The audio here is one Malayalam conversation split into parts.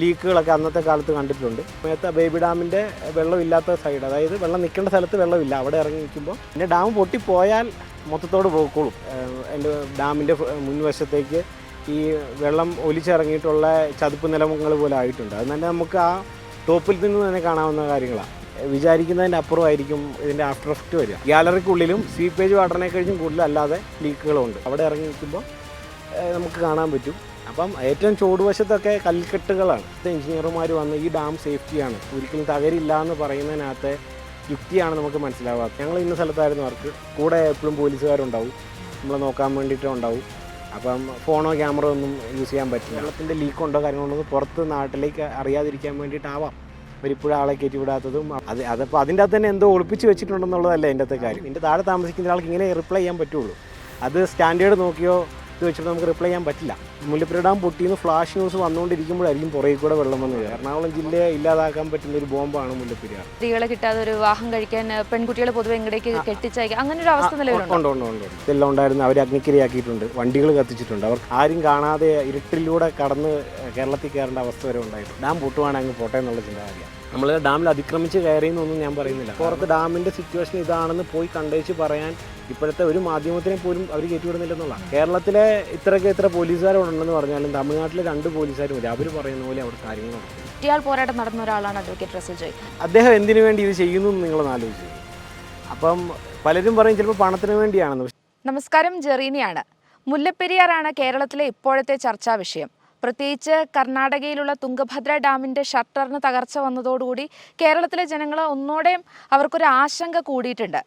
ലീക്കുകളൊക്കെ അന്നത്തെ കാലത്ത് കണ്ടിട്ടുണ്ട്. നേരത്തെ ബേബി ഡാമിന്റെ വെള്ളമില്ലാത്ത സൈഡ് അതായത് വെള്ളം നിൽക്കേണ്ട സ്ഥലത്ത് വെള്ളമില്ല. അവിടെ ഇറങ്ങി നിൽക്കുമ്പോൾ എന്റെ ഡാം പൊട്ടിപ്പോയാൽ മൊത്തത്തോട് പോയിക്കോളും. എന്റെ ഡാമിന്റെ മുൻവശത്തേക്ക് ഈ വെള്ളം ഒലിച്ചിറങ്ങിയിട്ടുള്ള ചതുപ്പ് നിലമുങ്ങൾ പോലെ ആയിട്ടുണ്ട്. അത് തന്നെ നമുക്ക് ആ ടോപ്പിൽ നിന്ന് തന്നെ കാണാവുന്ന കാര്യങ്ങളാണ്. വിചാരിക്കുന്നതിന്റെ അപ്പുറമായിരിക്കും ഇതിന്റെ ആഫ്റ്റർ എഫക്റ്റ് വരിക. ഗ്യാലറിക്കുള്ളിലും സ്വീപ്പേജ് വാട്ടറിനെ കഴിഞ്ഞും കൂടുതൽ അല്ലാതെ ലീക്കുകളുണ്ട് അവിടെ ഇറങ്ങി നിൽക്കുമ്പോൾ നമുക്ക് കാണാൻ പറ്റും. അപ്പം ഏറ്റവും ചുവടുവശത്തൊക്കെ കൽക്കെട്ടുകളാണ്. എഞ്ചിനീയർമാർ വന്ന് ഈ ഡാം സേഫ്റ്റിയാണ്. ഒരിക്കലും തകരില്ല എന്ന് പറയുന്നതിനകത്തെ യുക്തിയാണ് നമുക്ക് മനസ്സിലാവാത്തത്. ഞങ്ങൾ ഇന്ന സ്ഥലത്തായിരുന്നു അവർക്ക് കൂടെ എപ്പോഴും പോലീസുകാരുണ്ടാവും. നമ്മളെ നോക്കാൻ വേണ്ടിയിട്ടും ഉണ്ടാവും. അപ്പം ഫോണോ ക്യാമറ ഒന്നും യൂസ് ചെയ്യാൻ പറ്റില്ല. വെള്ളത്തിന്റെ ലീക്കുണ്ടോ കാര്യങ്ങളോ ഒന്നും പുറത്ത് നാട്ടിലേക്ക് അറിയാതിരിക്കാൻ വേണ്ടിയിട്ടാവാം. അവരിപ്പോഴും ആളെ കയറ്റി വിടാത്തതും അത് അതപ്പോൾ അതിന്റെ അകത്ത് തന്നെ എന്തോ ഒളിപ്പിച്ച് വെച്ചിട്ടുണ്ടെന്നുള്ളതല്ല എന്റെ അകത്തെ കാര്യം. എന്റെ താഴെ താമസിക്കുന്ന ആൾക്ക് ഇങ്ങനെ റിപ്ലൈ ചെയ്യാൻ പറ്റുള്ളൂ. അത് സ്റ്റാൻഡേർഡ് നോക്കിയോ ഇത് വെച്ചിട്ട് നമുക്ക് റിപ്ലൈ ചെയ്യാൻ പറ്റില്ല. മുല്ലപ്പെരി ഡാം പൊട്ടിയെന്ന് ഫ്ലാഷ് ന്യൂസ് വന്നുകൊണ്ടിരിക്കുമ്പോഴായിരിക്കും പുറകെ കൂടെ വെള്ളം വന്നത്. എറണാകുളം ജില്ലയെ ഇല്ലാതാക്കാൻ പറ്റുന്ന ഒരു ബോംബാണ് മുല്ലപ്പെരിയാർ. സ്ത്രീകളെ കിട്ടാതെ ഒരു വിവാഹം കഴിക്കാൻ പെൺകുട്ടികളെ പൊതുവെ ഇങ്ങടേക്ക് കെട്ടിച്ചയക്കുക അങ്ങനെ ഒരു അവസ്ഥ നിലവിലുണ്ടോ? ഉണ്ട് ഉണ്ട് ഉണ്ട് ഉണ്ട്. ഇതെല്ലാം ഉണ്ടായിരുന്നു. അവർ അഗ്നിക്കിരയാക്കിയിട്ടുണ്ട്. വണ്ടികൾ കത്തിച്ചിട്ടുണ്ട്. അവർ ആരും കാണാതെ ഇരുട്ടിലൂടെ കടന്ന് കേരളത്തിൽ കയറേണ്ട അവസ്ഥ വരെ ഉണ്ടായിട്ടുണ്ട് ഡാം പൊട്ടുവാണെങ്കിൽ അങ്ങ് പോട്ടെ എന്നുള്ള ചിന്താഗതിയാണ് നമ്മൾ ഡാമിൽ അതിക്രമിച്ച് കയറിയെന്നൊന്നും ഞാൻ പറയുന്നില്ല. പുറത്ത് ഡാമിന്റെ സിറ്റുവേഷൻ ഇതാണെന്ന് പോയി കണ്ടേച്ച് പറയാൻ ഇപ്പോഴത്തെ ഒരു മാധ്യമത്തിനെ പോലും അവർ കയറ്റിവിടുന്നില്ലെന്നുള്ള. കേരളത്തിലെ ഇത്രയ്ക്ക് ഇത്ര പോലീസുകാരുണ്ടെന്ന് പറഞ്ഞാലും തമിഴ്നാട്ടിലെ രണ്ട് പോലീസുകാരും മതി അവർ പറയുന്ന പോലെ അവിടെ കാര്യങ്ങൾ നടക്കും. പോരാട്ടം നടന്ന ഒരാളാണ് അഡ്വക്കേറ്റ് റസൽ ജോയ്. അദ്ദേഹം എന്തിനു വേണ്ടി ഇത് ചെയ്യുന്നു എന്ന് നിങ്ങളൊന്ന് ആലോചിച്ചു അപ്പം പലരും പറയും ചിലപ്പോൾ പണത്തിന് വേണ്ടിയാണെന്ന്. നമസ്കാരം ജെറീനിയാണ്. മുല്ലപ്പെരിയാറാണ് കേരളത്തിലെ ഇപ്പോഴത്തെ ചർച്ചാ വിഷയം. പ്രത്യേകിച്ച് കർണാടകയിലുള്ള തുംഗഭദ്ര ഡാമിന്റെ ഷട്ടറിന് തകർച്ച വന്നതോടുകൂടി കേരളത്തിലെ ജനങ്ങൾ ഒന്നോടെയും അവർക്കൊരു ആശങ്ക കൂടിയിട്ടുണ്ട്.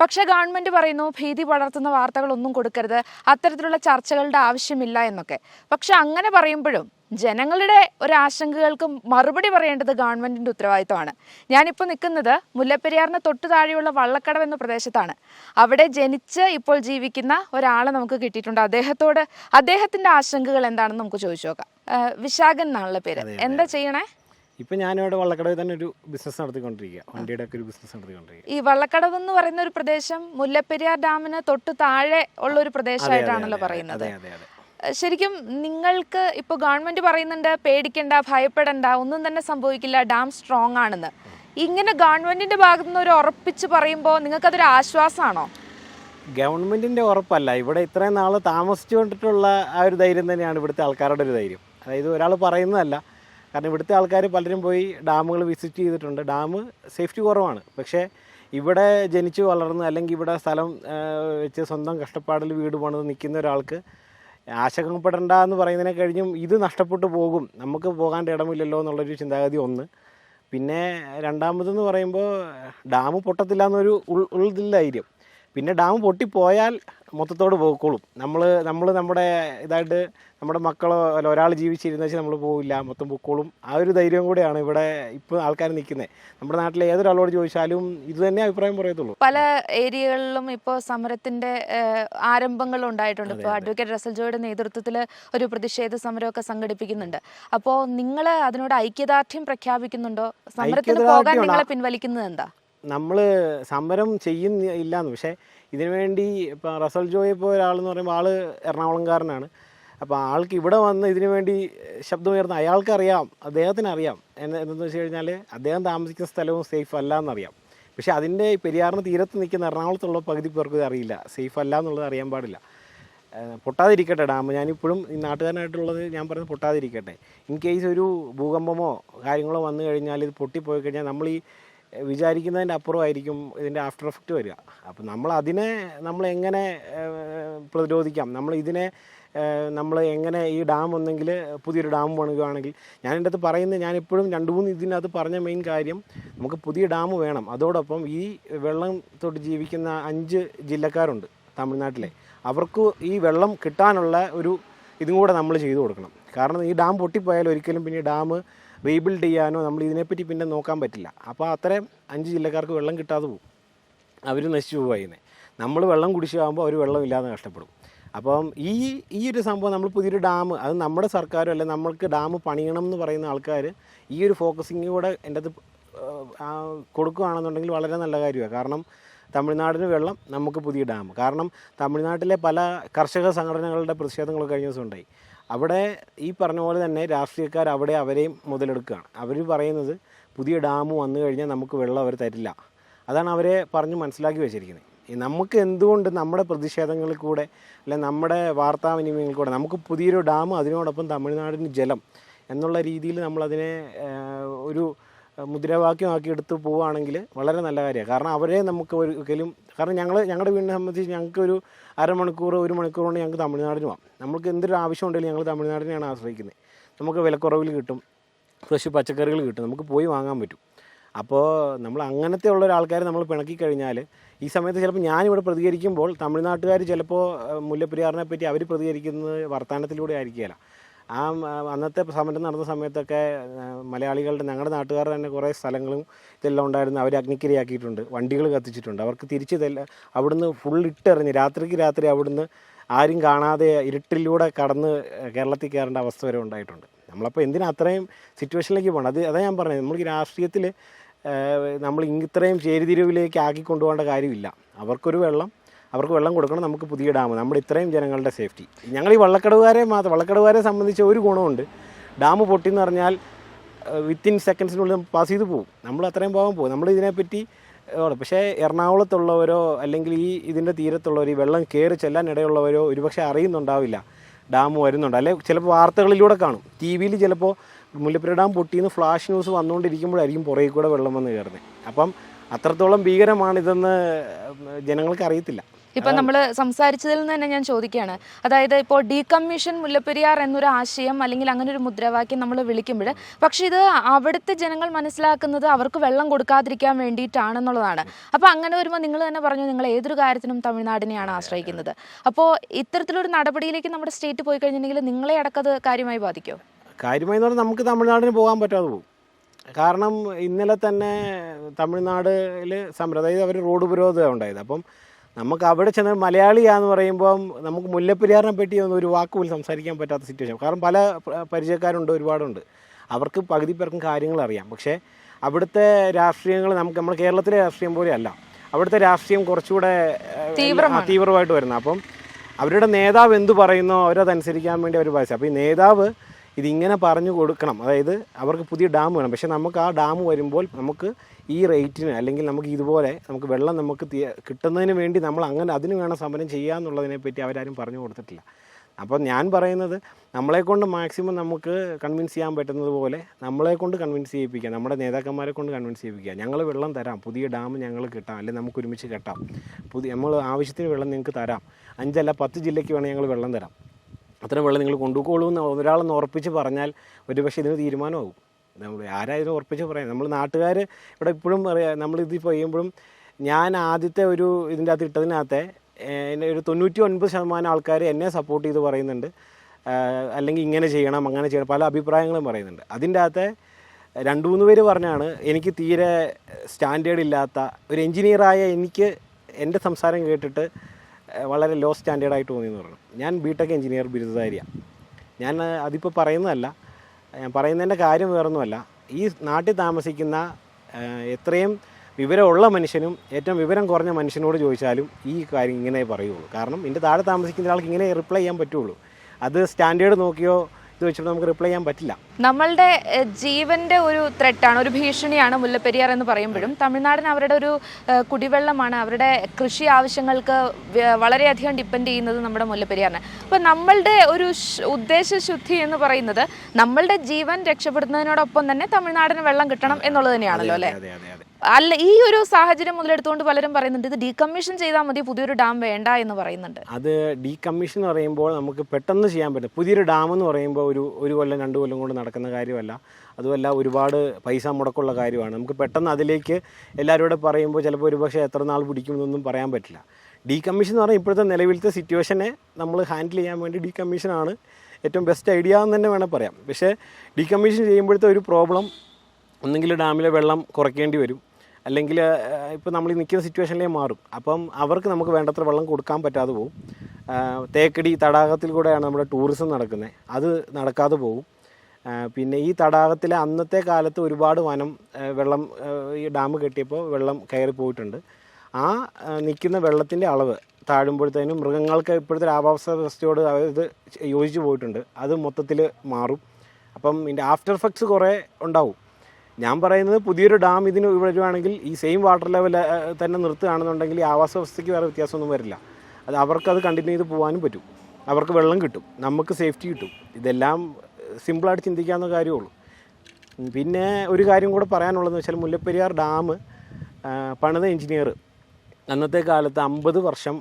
പക്ഷേ ഗവൺമെന്റ് പറയുന്നു ഭീതി പടർത്തുന്ന വാർത്തകളൊന്നും കൊടുക്കരുത്. അത്തരത്തിലുള്ള ചർച്ചകളുടെ ആവശ്യമില്ല എന്നൊക്കെ. പക്ഷെ അങ്ങനെ പറയുമ്പോഴും ജനങ്ങളുടെ ഒരു ആശങ്കകൾക്ക് മറുപടി പറയേണ്ടത് ഗവൺമെന്റിന്റെ ഉത്തരവാദിത്തമാണ് ഞാനിപ്പോൾ നിൽക്കുന്നത് മുല്ലപ്പെരിയാറിന് തൊട്ടു താഴെയുള്ള വള്ളക്കടവ് എന്ന പ്രദേശത്താണ്. അവിടെ ജനിച്ച് ഇപ്പോൾ ജീവിക്കുന്ന ഒരാളെ നമുക്ക് കിട്ടിയിട്ടുണ്ട്. അദ്ദേഹത്തോട് അദ്ദേഹത്തിന്റെ ആശങ്കകൾ എന്താണെന്ന് നമുക്ക് ചോദിച്ചു നോക്കാം. വിശാഖൻ എന്നാണുള്ള പേര്. എന്താ ചെയ്യണേ? ഇപ്പം ഞാനിവിടെ വള്ളക്കടവിൽ തന്നെ ഒരു ബിസിനസ് നടത്തിക്കൊണ്ടിരിക്കുക വണ്ടിയുടെ ഒക്കെ ഒരു ബിസിനസ് നടത്തിക്കൊണ്ടിരിക്കുക ഈ വള്ളക്കടവ് എന്ന് പറയുന്ന ഒരു പ്രദേശം മുല്ലപ്പെരിയാർ ഡാമിന് തൊട്ട് താഴെ ഉള്ള ഒരു പ്രദേശമായിട്ടാണല്ലോ പറയുന്നത്. അതെ അതെ അതെ. ശരിക്കും നിങ്ങൾക്ക് ഇപ്പോൾ ഗവൺമെന്റ് പറയുന്നുണ്ട് പേടിക്കണ്ട ഭയപ്പെടണ്ട ഒന്നും തന്നെ സംഭവിക്കില്ല ഡാം സ്ട്രോങ് ആണെന്ന്. ഇങ്ങനെ ഗവൺമെന്റിന്റെ ഭാഗത്തു നിന്ന് ഒരു ഉറപ്പിച്ച് പറയുമ്പോൾ നിങ്ങൾക്ക് അതൊരു ആശ്വാസമാണോ ഗവൺമെന്റിന്റെ ഉറപ്പല്ല. ഇവിടെ ഇത്രയും നാൾ താമസിച്ചുകൊണ്ടിട്ടുള്ള ആ ഒരു ധൈര്യം തന്നെയാണ് ഇവിടുത്തെ ആൾക്കാരുടെ ഒരു ധൈര്യം. അതായത് ഒരാൾ പറയുന്നതല്ല കാരണം ഇവിടുത്തെ ആൾക്കാർ പലരും പോയി ഡാമുകൾ വിസിറ്റ് ചെയ്തിട്ടുണ്ട്. ഡാം സേഫ്റ്റി കുറവാണ്. പക്ഷേ ഇവിടെ ജനിച്ചു വളർന്ന് അല്ലെങ്കിൽ ഇവിടെ സ്ഥലം വെച്ച് സ്വന്തം കഷ്ടപ്പാടിൽ വീട് പണിത് നിൽക്കുന്ന ഒരാൾക്ക് ആശങ്കപ്പെടേണ്ട എന്ന് പറയുന്നതിനെ കഴിഞ്ഞും ഇത് നഷ്ടപ്പെട്ടു പോകും. നമുക്ക് പോകാൻ ഇടമില്ലല്ലോ എന്നുള്ളൊരു ചിന്താഗതി ഒന്ന്. പിന്നെ രണ്ടാമതെന്ന് പറയുമ്പോൾ ഡാം പൊട്ടത്തില്ല എന്നൊരു ഉൾ ഉൾ ധൈര്യം പിന്നെ ഡാം പൊട്ടിപ്പോയാൽ മൊത്തത്തോട് പോയിക്കോളും. നമ്മൾ നമ്മൾ നമ്മുടെ ഇതായിട്ട് നമ്മുടെ മക്കളോ അല്ല ഒരാൾ ജീവിച്ചിരുന്ന വെച്ചാൽ നമ്മൾ പോവില്ല മൊത്തം പൊക്കോളും ആ ഒരു ധൈര്യം കൂടെയാണ് ഇവിടെ ഇപ്പോൾ ആൾക്കാർ നിൽക്കുന്നത് നമ്മുടെ നാട്ടിലെ ഏതൊരാളോട് ചോദിച്ചാലും ഇത് തന്നെ അഭിപ്രായം പറയത്തുള്ളൂ. പല ഏരിയകളിലും ഇപ്പോൾ സമരത്തിന്റെ ആരംഭങ്ങൾ ഉണ്ടായിട്ടുണ്ട്. ഇപ്പോൾ അഡ്വക്കേറ്റ് റസൽ ജോയുടെ നേതൃത്വത്തിൽ ഒരു പ്രതിഷേധ സമരമൊക്കെ സംഘടിപ്പിക്കുന്നുണ്ട്. അപ്പോൾ നിങ്ങൾ അതിനോട് ഐക്യദാർഢ്യം പ്രഖ്യാപിക്കുന്നുണ്ടോ? സമരത്തിന് പോകാൻ നിങ്ങളെ പിൻവലിക്കുന്നത് എന്താ? നമ്മൾ സമരം ചെയ്യുന്നില്ലാന്ന് പക്ഷേ ഇതിനുവേണ്ടി ഇപ്പം റസൽ ജോയെ പോയ ഒരാളെന്ന് പറയുമ്പോൾ ആൾ എറണാകുളംകാരനാണ്. അപ്പോൾ ആൾക്ക് ഇവിടെ വന്ന് ഇതിനു വേണ്ടി ശബ്ദമുയർന്ന അയാൾക്കറിയാം അറിയാം എന്ന എന്തെന്ന് വെച്ച് കഴിഞ്ഞാൽ അദ്ദേഹം താമസിക്കുന്ന സ്ഥലവും സേഫ് അല്ല എന്നറിയാം പക്ഷേ അതിന്റെ പെരിയാറിന് തീരത്ത് നിൽക്കുന്ന എറണാകുളത്തുള്ള പകുതി പേർക്ക് ഇത് അറിയില്ല. സേഫ് അല്ല എന്നുള്ളത് അറിയാൻ പാടില്ല. പൊട്ടാതിരിക്കട്ടെ ഡാം. ഞാനിപ്പോഴും ഈ നാട്ടുകാരനായിട്ടുള്ളത് ഞാൻ പറയുന്നത് പൊട്ടാതിരിക്കട്ടെ. ഇൻ കേസ് ഒരു ഭൂകമ്പമോ കാര്യങ്ങളോ വന്നു കഴിഞ്ഞാൽ ഇത് പൊട്ടിപ്പോയി കഴിഞ്ഞാൽ നമ്മൾ ഈ വിചാരിക്കുന്നതിന്റെ അപ്പുറമായിരിക്കും ഇതിന്റെ ആഫ്റ്റർ എഫക്റ്റ് വരിക. അപ്പം നമ്മൾ അതിനെ നമ്മൾ എങ്ങനെ പ്രതിരോധിക്കാം? നമ്മൾ ഇതിനെ നമ്മൾ എങ്ങനെ ഈ ഡാം ഒന്നെങ്കിൽ പുതിയൊരു ഡാം പണിയുകയാണെങ്കിൽ ഞാൻ എന്റെ അടുത്ത് പറയുന്നത് ഞാനിപ്പോഴും രണ്ട് മൂന്ന് ഇതിനകത്ത് പറഞ്ഞ മെയിൻ കാര്യം നമുക്ക് പുതിയ ഡാം വേണം. അതോടൊപ്പം ഈ വെള്ളം തൊട്ട് ജീവിക്കുന്ന അഞ്ച് ജില്ലക്കാരുണ്ട് തമിഴ്നാട്ടിലെ. അവർക്ക് ഈ വെള്ളം കിട്ടാനുള്ള ഒരു ഇതും കൂടെ നമ്മൾ ചെയ്തു കൊടുക്കണം. കാരണം ഈ ഡാം പൊട്ടിപ്പോയാൽ ഒരിക്കലും പിന്നെ ഡാം റീബിൽഡ് ചെയ്യാനോ നമ്മൾ ഇതിനെപ്പറ്റി പിന്നെ നോക്കാൻ പറ്റില്ല. അപ്പോൾ അത്രയും അഞ്ച് ജില്ലക്കാർക്ക് വെള്ളം കിട്ടാതെ പോകും അവർ നശിച്ചു പോകുന്നത് നമ്മൾ വെള്ളം കുടിച്ചാകുമ്പോൾ അവർ വെള്ളം ഇല്ലാതെ കഷ്ടപ്പെടും അപ്പം ഈ ഈ ഒരു സംഭവം നമ്മൾ പുതിയൊരു ഡാം അത് നമ്മുടെ സർക്കാരും അല്ലെ നമ്മൾക്ക് ഡാം പണിയണം എന്ന് പറയുന്ന ആൾക്കാർ ഈ ഒരു ഫോക്കസിങ് കൂടെ എന്റെ അത് കൊടുക്കുകയാണെന്നുണ്ടെങ്കിൽ വളരെ നല്ല കാര്യമാണ്. കാരണം തമിഴ്നാടിന് വെള്ളം നമുക്ക് പുതിയ ഡാം. കാരണം തമിഴ്നാട്ടിലെ പല കർഷക സംഘടനകളുടെ പ്രതിഷേധങ്ങൾ കഴിഞ്ഞ ദിവസം ഉണ്ടായി. അവിടെ ഈ പറഞ്ഞ പോലെ തന്നെ രാഷ്ട്രീയക്കാർ അവിടെ അവരെയും മുതലെടുക്കുകയാണ്. അവർ പറയുന്നത് പുതിയ ഡാം വന്നു കഴിഞ്ഞാൽ നമുക്ക് വെള്ളം അവർ തരില്ല. അതാണ് അവരെ പറഞ്ഞ് മനസ്സിലാക്കി വെച്ചിരിക്കുന്നത്. നമുക്ക് എന്തുകൊണ്ട് നമ്മുടെ പ്രതിഷേധങ്ങളിൽ കൂടെ അല്ലെ നമ്മുടെ വാർത്താവിനിമയങ്ങളിൽ കൂടെ നമുക്ക് പുതിയൊരു ഡാം അതിനോടൊപ്പം തമിഴ്നാടിന് ജലം എന്നുള്ള രീതിയിൽ നമ്മളതിനെ ഒരു മുദ്രാവാക്യമാക്കി എടുത്ത് പോവുകയാണെങ്കിൽ വളരെ നല്ല കാര്യമാണ്. കാരണം അവരെ നമുക്ക് ഒരിക്കലും കാരണം ഞങ്ങൾ ഞങ്ങളുടെ വീടിനെ സംബന്ധിച്ച് ഞങ്ങൾക്ക് ഒരു അരമണിക്കൂർ ഒരു മണിക്കൂർ കൊണ്ട് ഞങ്ങൾക്ക് തമിഴ്നാടിന് പോകാം. നമുക്ക് എന്തൊരു ആവശ്യം ഉണ്ടെങ്കിലും ഞങ്ങൾ തമിഴ്നാടിനെയാണ് ആശ്രയിക്കുന്നത് നമുക്ക് വിലക്കുറവിൽ കിട്ടും ഫ്രഷ് പച്ചക്കറികൾ കിട്ടും നമുക്ക് പോയി വാങ്ങാൻ പറ്റും. അപ്പോൾ നമ്മൾ അങ്ങനത്തെ ഉള്ള ഒരാൾക്കാരെ നമ്മൾ പിണക്കി കഴിഞ്ഞാൽ ഈ സമയത്ത് ചിലപ്പോൾ ഞാനിവിടെ പ്രതികരിക്കുമ്പോൾ തമിഴ്നാട്ടുകാർ ചിലപ്പോൾ മുല്ലപ്പെരിയാറിനെ പറ്റി അവർ പ്രതികരിക്കുന്നത് വർത്തമാനത്തിലൂടെ ആയിരിക്കുകയില്ല ആ അന്നത്തെ സമരം നടന്ന സമയത്തൊക്കെ മലയാളികളുടെ ഞങ്ങളുടെ നാട്ടുകാർ തന്നെ കുറേ സ്ഥലങ്ങളും ഇതെല്ലാം ഉണ്ടായിരുന്നു. അവർ അഗ്നിക്കിരയാക്കിയിട്ടുണ്ട്. വണ്ടികൾ കത്തിച്ചിട്ടുണ്ട്. അവർക്ക് തിരിച്ച് ഇതെല്ലാം അവിടുന്ന് ഫുൾ ഇട്ടെറിഞ്ഞ് രാത്രിക്ക് രാത്രി അവിടുന്ന് ആരും കാണാതെ ഇരുട്ടിലൂടെ കടന്ന് കേരളത്തിൽ കയറേണ്ട അവസ്ഥ വരെ ഉണ്ടായിട്ടുണ്ട്. നമ്മളപ്പോൾ എന്തിനാ അത്രയും സിറ്റുവേഷനിലേക്ക് പോകണം അത് അതാ ഞാൻ പറഞ്ഞത്. നമ്മൾ രാഷ്ട്രീയത്തിൽ നമ്മൾ ഇത്രയും ചേരിതിരിവിലേക്ക് ആക്കി കൊണ്ടുപോകേണ്ട കാര്യമില്ല. അവർക്കൊരു വെള്ളം അവർക്ക് വെള്ളം കൊടുക്കണം നമുക്ക് പുതിയ ഡാം നമ്മുടെ ഇത്രയും ജനങ്ങളുടെ സേഫ്റ്റി. ഞങ്ങൾ ഈ വള്ളക്കടവുകാരെ മാത്രം വള്ളക്കടവുകാരെ സംബന്ധിച്ച് ഒരു ഗുണമുണ്ട്. ഡാം പൊട്ടി എന്ന് പറഞ്ഞാൽ വിത്തിൻ സെക്കൻഡ്സിനുള്ളിൽ പാസ് ചെയ്ത് പോകും നമ്മൾ അത്രയും പോകാൻ പോകും നമ്മൾ ഇതിനെപ്പറ്റി പക്ഷേ എറണാകുളത്തുള്ളവരോ അല്ലെങ്കിൽ ഈ ഇതിന്റെ തീരത്തുള്ളവർ ഈ വെള്ളം കയറി ചെല്ലാൻ ഇടയുള്ളവരോ ഒരുപക്ഷെ അറിയുന്നുണ്ടാവില്ല. ഡാം വരുന്നുണ്ട്. അല്ലെ ചിലപ്പോൾ വാർത്തകളിലൂടെ കാണും. ടി വിയിൽ ചിലപ്പോൾ മുല്ലപ്പുര ഡാം പൊട്ടിയെന്ന് ഫ്ലാഷ് ന്യൂസ് വന്നുകൊണ്ടിരിക്കുമ്പോഴായിരിക്കും പുറകെ കൂടെ വെള്ളം വന്ന് കയറുന്നത് അപ്പം അത്രത്തോളം ഭീകരമാണിതെന്ന് ജനങ്ങൾക്ക് അറിയത്തില്ല. ഇപ്പൊ നമ്മൾ സംസാരിച്ചതിൽ നിന്ന് തന്നെ ഞാൻ ചോദിക്കുകയാണ് അതായത് ഇപ്പോൾ ഡീകമ്മീഷൻ മുല്ലപ്പെരിയാർ എന്നൊരു ആശയം അല്ലെങ്കിൽ അങ്ങനെ ഒരു മുദ്രാവാക്യം നമ്മൾ വിളിക്കുമ്പോൾ പക്ഷെ ഇത് അവിടുത്തെ ജനങ്ങൾ മനസ്സിലാക്കുന്നത് അവർക്ക് വെള്ളം കൊടുക്കാതിരിക്കാൻ വേണ്ടിയിട്ടാണെന്നുള്ളതാണ്. അപ്പോൾ അങ്ങനെ വരുമ്പോൾ നിങ്ങൾ തന്നെ പറഞ്ഞു നിങ്ങൾ ഏതൊരു കാര്യത്തിനും തമിഴ്നാടിനെയാണ് ആശ്രയിക്കുന്നത്. അപ്പോൾ ഇത്തരത്തിലൊരു നടപടിയിലേക്ക് നമ്മുടെ സ്റ്റേറ്റ് പോയി കഴിഞ്ഞിട്ടുണ്ടെങ്കിൽ നിങ്ങളെ അടക്കത് കാര്യമായി ബാധിക്കുമോ കാര്യമായി പറഞ്ഞാൽ നമുക്ക് തമിഴ്നാടിന് പോകാൻ പറ്റാതെ പോകും. കാരണം ഇന്നലെ തന്നെ തമിഴ്നാടിൽ സമരം അതായത് അവർ റോഡ് ഉപരോധം ഉണ്ടായത്. അപ്പം നമുക്ക് അവിടെ ചെന്ന് മലയാളിയാന്ന് പറയുമ്പം നമുക്ക് മുല്ലപ്പെരിയാറിനെ പറ്റി ഒന്നും ഒരു വാക്ക് പോലും സംസാരിക്കാൻ പറ്റാത്ത സിറ്റുവേഷൻ കാരണം പല പരിചയക്കാരുണ്ട് ഒരുപാടുണ്ട്. അവർക്ക് പകുതി പേർക്കും കാര്യങ്ങൾ അറിയാം. പക്ഷേ അവിടുത്തെ രാഷ്ട്രീയങ്ങൾ നമുക്ക് നമ്മുടെ കേരളത്തിലെ രാഷ്ട്രീയം പോലെ അല്ല. അവിടുത്തെ രാഷ്ട്രീയം കുറച്ചുകൂടെ തീവ്രമായിട്ട് വരുന്നത്. അപ്പം അവരുടെ നേതാവ് എന്ത് പറയുന്നോ അവരതനുസരിക്കാൻ വേണ്ടി അവർ വായിച്ചു അപ്പോൾ ഈ നേതാവ് ഇതിങ്ങനെ പറഞ്ഞു കൊടുക്കണം. അതായത് അവർക്ക് പുതിയ ഡാം വേണം. പക്ഷേ നമുക്ക് ആ ഡാം വരുമ്പോൾ നമുക്ക് ഈ റേറ്റിന് അല്ലെങ്കിൽ നമുക്ക് ഇതുപോലെ നമുക്ക് വെള്ളം നമുക്ക് കിട്ടുന്നതിന് വേണ്ടി നമ്മൾ അങ്ങനെ അതിന് വേണം സമരം ചെയ്യാന്നുള്ളതിനെ പറ്റി അവരാരും പറഞ്ഞു കൊടുത്തിട്ടില്ല. അപ്പോൾ ഞാൻ പറയുന്നത് നമ്മളെക്കൊണ്ട് മാക്സിമം നമുക്ക് കൺവിൻസ് ചെയ്യാൻ പറ്റുന്നത് പോലെ നമ്മളെക്കൊണ്ട് കൺവിൻസ് ചെയ്യിപ്പിക്കുക നമ്മുടെ നേതാക്കന്മാരെ കൊണ്ട് കൺവിൻസ് ചെയ്യിപ്പിക്കുക ഞങ്ങൾ വെള്ളം തരാം. പുതിയ ഡാം ഞങ്ങൾ കിട്ടാം. അല്ലെങ്കിൽ നമുക്ക് ഒരുമിച്ച് കെട്ടാം. പുതിയ നമ്മൾ ആവശ്യത്തിന് വെള്ളം നിങ്ങൾക്ക് തരാം. അഞ്ചല്ല പത്ത് ജില്ലയ്ക്ക് വേണമെങ്കിൽ ഞങ്ങൾ വെള്ളം തരാം. അത്രയും വെള്ളം നിങ്ങൾ കൊണ്ടുപോകുള്ളൂ എന്ന് ഒരാളെന്ന് ഉറപ്പിച്ച് പറഞ്ഞാൽ ഒരുപക്ഷെ ഇതിന് തീരുമാനമാകും. നമ്മൾ ആരായാലും ഉറപ്പിച്ച് പറയാം. നമ്മൾ നാട്ടുകാർ ഇവിടെ ഇപ്പോഴും പറയാം നമ്മളിത് ചെയ്യുമ്പോഴും ഞാൻ ആദ്യത്തെ ഒരു ഇതിന്റെ അകത്ത് ഇട്ടതിനകത്തെ ഒരു തൊണ്ണൂറ്റി ഒൻപത് ശതമാനം ആൾക്കാർ എന്നെ സപ്പോർട്ട് ചെയ്ത് പറയുന്നുണ്ട്. അല്ലെങ്കിൽ ഇങ്ങനെ ചെയ്യണം അങ്ങനെ ചെയ്യണം പല അഭിപ്രായങ്ങളും പറയുന്നുണ്ട്. അതിന്റെ അകത്തെ രണ്ട് മൂന്ന് പേര് പറഞ്ഞാണ് എനിക്ക് തീരെ സ്റ്റാൻഡേർഡ് ഇല്ലാത്ത ഒരു എഞ്ചിനീയറായ എനിക്ക് എന്റെ സംസാരം കേട്ടിട്ട് വളരെ ലോ സ്റ്റാൻഡേർഡായിട്ട് തോന്നിയെന്ന് പറഞ്ഞു. ഞാൻ ബി ടെക് എഞ്ചിനീയർ ബിരുദധാരിയാണ് ഞാൻ അതിപ്പോൾ പറയുന്നതല്ല. ഞാൻ പറയുന്നതിന്റെ കാര്യം വേറൊന്നുമല്ല. ഈ നാട്ടിൽ താമസിക്കുന്ന എത്രയും വിവരമുള്ള മനുഷ്യനും ഏറ്റവും വിവരം കുറഞ്ഞ മനുഷ്യനോട് ചോദിച്ചാലും ഈ കാര്യം ഇങ്ങനെ പറയുള്ളൂ. കാരണം എന്റെ താഴെ താമസിക്കുന്ന ആൾക്ക് ഇങ്ങനെ റിപ്ലൈ ചെയ്യാൻ പറ്റുള്ളൂ. അത് സ്റ്റാൻഡേർഡ് നോക്കിയോ ഇത് വെച്ചിട്ട് നമുക്ക് റിപ്ലൈ ചെയ്യാൻ പറ്റില്ല. നമ്മളുടെ ജീവന്റെ ഒരു ത്രെട്ടാണ് ഒരു ഭീഷണിയാണ് മുല്ലപ്പെരിയാർ എന്ന് പറയുമ്പോഴും തമിഴ്നാടിന് അവരുടെ ഒരു കുടിവെള്ളമാണ് അവരുടെ കൃഷി ആവശ്യങ്ങൾക്ക് വളരെയധികം ഡിപ്പെൻഡ് ചെയ്യുന്നത് നമ്മുടെ മുല്ലപ്പെരിയാറിന്. അപ്പോൾ നമ്മളുടെ ഒരു ഉദ്ദേശ ഉദ്ദേശശുദ്ധി എന്ന് പറയുന്നത് നമ്മളുടെ ജീവൻ രക്ഷപ്പെടുന്നതിനോടൊപ്പം തന്നെ തമിഴ്നാടിന് വെള്ളം കിട്ടണം എന്നുള്ളത് തന്നെയാണല്ലോ അല്ലേ? അല്ല ഈ ഒരു സാഹചര്യം മുതലെടുത്തുകൊണ്ട് പലരും പറയുന്നുണ്ട് ഇത് ഡീകമ്മീഷൻ ചെയ്താൽ മതി പുതിയൊരു ഡാം വേണ്ട എന്ന് പറയുന്നുണ്ട്. അത് ഡീകമ്മീഷൻ എന്ന് പറയുമ്പോൾ നമുക്ക് പെട്ടെന്ന് ചെയ്യാൻ പറ്റും. പുതിയൊരു ഡാം എന്ന് പറയുമ്പോൾ ഒരു ഒരു കൊല്ലം രണ്ട് കൊല്ലം കൊണ്ട് നടക്കുന്ന കാര്യമല്ല. അതുമല്ല ഒരുപാട് പൈസ മുടക്കമുള്ള കാര്യമാണ്. നമുക്ക് പെട്ടെന്ന് അതിലേക്ക് എല്ലാവരും കൂടെ പറയുമ്പോൾ ചിലപ്പോൾ ഒരുപക്ഷെ എത്ര നാൾ പിടിക്കുമെന്നൊന്നും പറയാൻ പറ്റില്ല. ഡീകമ്മീഷൻ എന്ന് പറഞ്ഞാൽ ഇപ്പോഴത്തെ നിലവിലത്തെ സിറ്റുവേഷനെ നമ്മൾ ഹാൻഡിൽ ചെയ്യാൻ വേണ്ടി ഡീകമ്മീഷനാണ് ഏറ്റവും ബെസ്റ്റ് ഐഡിയ എന്ന് തന്നെ വേണം പറയാം. പക്ഷേ ഡീകമ്മീഷൻ ചെയ്യുമ്പോഴത്തെ ഒരു പ്രോബ്ലം ഒന്നെങ്കിൽ ഡാമിലെ വെള്ളം കുറയ്ക്കേണ്ടി വരും. അല്ലെങ്കിൽ ഇപ്പോൾ നമ്മൾ ഈ നിൽക്കുന്ന സിറ്റുവേഷനിലേ മാറും. അപ്പം അവർക്ക് നമുക്ക് വേണ്ടത്ര വെള്ളം കൊടുക്കാൻ പറ്റാതെ പോകും തേക്കടി തടാകത്തിൽ കൂടെയാണ് നമ്മുടെ ടൂറിസം നടക്കുന്നത് അത് നടക്കാതെ പോകും പിന്നെ ഈ തടാകത്തിലെ അന്നത്തെ കാലത്ത് ഒരുപാട് വനം വെള്ളം ഈ ഡാം കെട്ടിയപ്പോൾ വെള്ളം കയറി പോയിട്ടുണ്ട്. ആ നിൽക്കുന്ന വെള്ളത്തിന്റെ അളവ് താഴുമ്പോഴത്തേനും മൃഗങ്ങൾക്ക് ഇപ്പോഴത്തെ ആവാസ വ്യവസ്ഥയോട് അതായത് യോജിച്ച് പോയിട്ടുണ്ട്. അത് മൊത്തത്തിൽ മാറും. അപ്പം ഇതിന്റെ ആഫ്റ്റർ എഫക്ട്സ് കുറേ ഉണ്ടാവും. ഞാൻ പറയുന്നത് പുതിയൊരു ഡാം ഇതിന് വരുവാണെങ്കിൽ ഈ സെയിം വാട്ടർ ലെവൽ തന്നെ നിർത്തുകയാണെന്നുണ്ടെങ്കിൽ ഈ ആവാസ വ്യവസ്ഥയ്ക്ക് വേറെ വ്യത്യാസമൊന്നും വരില്ല. അത് അവർക്കത് കണ്ടിന്യൂ ചെയ്ത് പോകാനും പറ്റും. അവർക്ക് വെള്ളം കിട്ടും. നമുക്ക് സേഫ്റ്റി കിട്ടും. ഇതെല്ലാം സിമ്പിളായിട്ട് ചിന്തിക്കാവുന്ന കാര്യമുള്ളൂ. പിന്നെ ഒരു കാര്യം കൂടെ പറയാനുള്ളതെന്ന് വെച്ചാൽ മുല്ലപ്പെരിയാർ ഡാം പണിത എഞ്ചിനീയർ അന്നത്തെ കാലത്ത് അമ്പത് വർഷം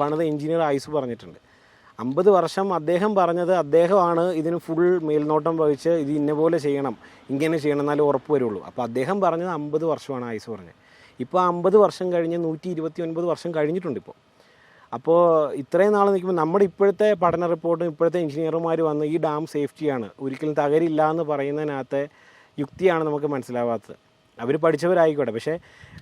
പണിത എഞ്ചിനീയർ ആയുസ് പറഞ്ഞിട്ടുണ്ട്. അമ്പത് വർഷം അദ്ദേഹം പറഞ്ഞത് അദ്ദേഹമാണ് ഇതിന് ഫുൾ മേൽനോട്ടം വഹിച്ച് ഇത് ഇന്ന പോലെ ചെയ്യണം ഇങ്ങനെ ചെയ്യണം എന്നാലേ ഉറപ്പ് വരുള്ളൂ. അപ്പോൾ അദ്ദേഹം പറഞ്ഞത് അമ്പത് വർഷമാണ് ആയുസ് പറഞ്ഞത്. ഇപ്പോൾ അമ്പത് വർഷം കഴിഞ്ഞ് നൂറ്റി ഇരുപത്തി ഒൻപത് വർഷം കഴിഞ്ഞിട്ടുണ്ട് ഇപ്പോൾ അപ്പോൾ ഇത്രയും നാൾ നിൽക്കുമ്പോൾ നമ്മുടെ ഇപ്പോഴത്തെ പഠന റിപ്പോർട്ടും ഇപ്പോഴത്തെ എഞ്ചിനീയർമാർ വന്ന് ഈ ഡാം സേഫ്റ്റിയാണ്. ഒരിക്കലും തകരില്ല എന്ന് പറയുന്നതിനകത്തെ യുക്തിയാണ് നമുക്ക് മനസ്സിലാവാത്തത്. അവർ പഠിച്ചവരായിക്കോട്ടെ. പക്ഷേ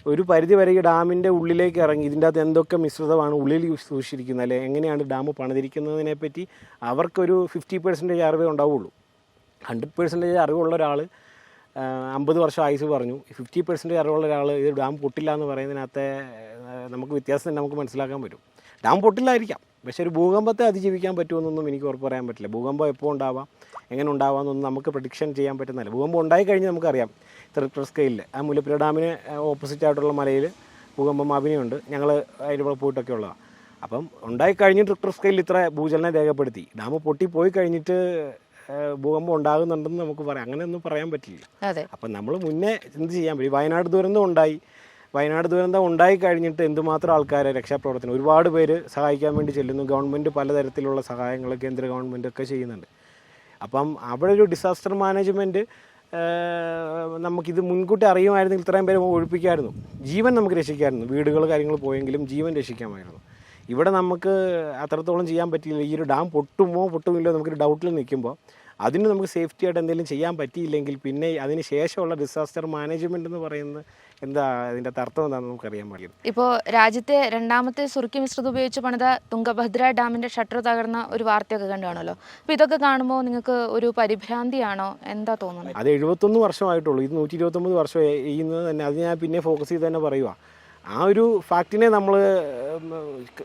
ഒരു പരിധി വരെ ഈ ഡാമിന്റെ ഉള്ളിലേക്ക് ഇറങ്ങി ഇതിന്റെ അകത്ത് എന്തൊക്കെ മിശ്രിതമാണ് ഉള്ളിൽ സൂക്ഷിച്ചിരിക്കുന്നത് അല്ലെ എങ്ങനെയാണ് ഡാം പണിതിരിക്കുന്നതിനെ പറ്റി അവർക്കൊരു ഫിഫ്റ്റി പെർസെന്റേജ് അറിവേ ഉണ്ടാവുള്ളൂ. ഹൺഡ്രഡ് പെർസെന്റേജ് അറിവുള്ള ഒരാൾ അമ്പത് വർഷം ആയുസ് പറഞ്ഞു. ഫിഫ്റ്റി പെർസെന്റേജ് അറിവുള്ള ഒരാൾ ഇത് ഡാം പൊട്ടില്ല എന്ന് പറയുന്നതിനകത്തെ നമുക്ക് വ്യത്യാസം തന്നെ നമുക്ക് മനസ്സിലാക്കാൻ പറ്റും. ഡാം പൊട്ടില്ലായിരിക്കാം. പക്ഷെ ഒരു ഭൂകമ്പത്തെ അതിജീവിക്കാൻ പറ്റുമെന്നൊന്നും എനിക്ക് ഉറപ്പ് പറയാൻ പറ്റില്ല. ഭൂകമ്പം എപ്പോൾ ഉണ്ടാവാം എങ്ങനെ ഉണ്ടാവാമെന്നൊന്നും നമുക്ക് പ്രഡിക്ഷൻ ചെയ്യാൻ പറ്റുന്നില്ല ഭൂകമ്പം ഉണ്ടായി നമുക്കറിയാം. റിക്ടർ സ്കെയിലിൽ ആ മുല്ലപ്പുര ഡാമിന് ഓപ്പോസിറ്റ് ആയിട്ടുള്ള മലയിൽ ഭൂകമ്പം അഭിനയമുണ്ട് ഞങ്ങൾ അതിന്റെ കൂടെ പോയിട്ടൊക്കെ ഉള്ളതാണ് അപ്പം ഉണ്ടായി കഴിഞ്ഞിട്ട് റിക്ടർ സ്കെയിലിൽ ഇത്ര ഭൂചലനം രേഖപ്പെടുത്തി. ഡാം പൊട്ടി പോയി കഴിഞ്ഞിട്ട് ഭൂകമ്പം ഉണ്ടാകുന്നുണ്ടെന്ന് നമുക്ക് പറയാം. അങ്ങനെയൊന്നും പറയാൻ പറ്റില്ല. അപ്പം നമ്മൾ മുന്നേ എന്ത് ചെയ്യാൻ പറ്റും വയനാട് ദുരന്തം ഉണ്ടായി. വയനാട് ദുരന്തം ഉണ്ടായി കഴിഞ്ഞിട്ട് എന്തുമാത്രം ആൾക്കാരെ രക്ഷാപ്രവർത്തനം ഒരുപാട് പേര് സഹായിക്കാൻ വേണ്ടി ചെല്ലുന്നു. ഗവൺമെന്റ് പലതരത്തിലുള്ള സഹായങ്ങൾ കേന്ദ്ര ഗവൺമെന്റ് ഒക്കെ ചെയ്യുന്നുണ്ട്. അപ്പം അവിടെ ഒരു ഡിസാസ്റ്റർ മാനേജ്മെന്റ് നമുക്കിത് മുൻകൂട്ടി അറിയുമായിരുന്നെങ്കിൽ ഇത്രയും പേരെ ഒഴിപ്പിക്കായിരുന്നു. ജീവൻ നമുക്ക് രക്ഷിക്കാമായിരുന്നു വീടുകൾ കാര്യങ്ങൾ പോയെങ്കിലും ജീവൻ രക്ഷിക്കാമായിരുന്നു. ഇവിടെ നമുക്ക് അത്രത്തോളം ചെയ്യാൻ പറ്റിയില്ല. ഈ ഒരു ഡാം പൊട്ടുമോ പൊട്ടുമില്ലോ നമുക്കൊരു ഡൗട്ടിൽ നിൽക്കുമ്പോൾ അതിന് നമുക്ക് സേഫ്റ്റി ആയിട്ട് എന്തെങ്കിലും ചെയ്യാൻ പറ്റിയില്ലെങ്കിൽ പിന്നെ അതിന് ശേഷമുള്ള ഡിസാസ്റ്റർ മാനേജ്മെന്റ് എന്ന് പറയുന്നത് എന്താ അതിന്റെ തർത്ഥം എന്താണെന്ന് നമുക്ക് അറിയാൻ പാടില്ല. ഇപ്പോൾ രാജ്യത്തെ രണ്ടാമത്തെ സുർക്കി മിശ്രിതം ഉപയോഗിച്ച് പണിത തുങ്കഭദ്ര ഡാമിന്റെ ഷട്ടർ തകർന്ന ഒരു വാർത്തയൊക്കെ കണ്ടുകാണല്ലോ അപ്പൊ അപ്പോൾ ഇതൊക്കെ കാണുമ്പോൾ നിങ്ങൾക്ക് ഒരു പരിഭ്രാന്തിയാണോ? എന്താ തോന്നുന്നത്? അത് എഴുപത്തൊന്ന് വർഷമായിട്ടുള്ളൂ. ഇത് നൂറ്റി ഇരുപത്തൊമ്പത് വർഷം ചെയ്യുന്നത് തന്നെ. അത് ഞാൻ പിന്നെ ഫോക്കസ് ചെയ്ത് തന്നെ പറയുക ആ ഒരു ഫാക്റ്റിനെ നമ്മൾ